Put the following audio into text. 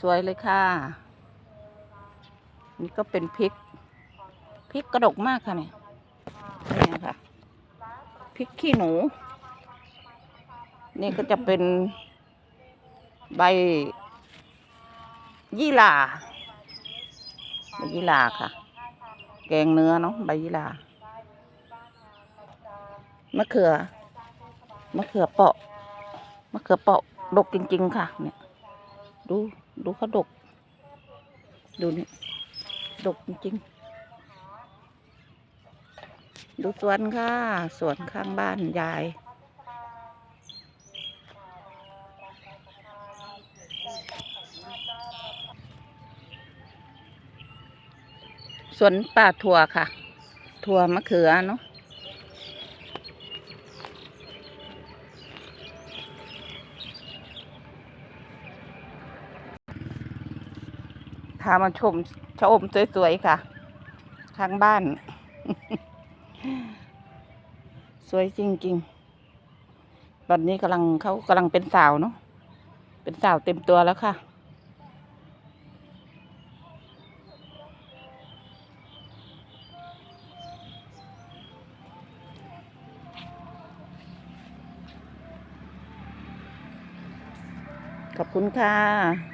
สวยๆเลยค่ะ นี่ก็เป็นพริก พริกกระดกมากค่ะเนี่ยนี่ค่ะ พริกขี้หนู นี่ก็จะเป็นใบยี่หร่าใบยี่หร่าค่ะ แกงเนื้อเนาะใบยี่หร่ามะเขือมะเขือเปาะมะเขือเปาะดกจริง ๆ ค่ะ เนี่ย ดู ดูเขาดก ดูนี่ ดกจริงๆดูสวนค่ะ สวนข้างบ้านยาย สวนป่าถั่วค่ะ ถั่วมะเขือเนาะ พามาชมชอมสวยๆค่ะ ข้างบ้าน สวยจริงๆตอนนี้กำลังเขากำลังเป็นสาวเนาะเป็นสาวเต็มตัวแล้วค่ะขอบคุณค่ะ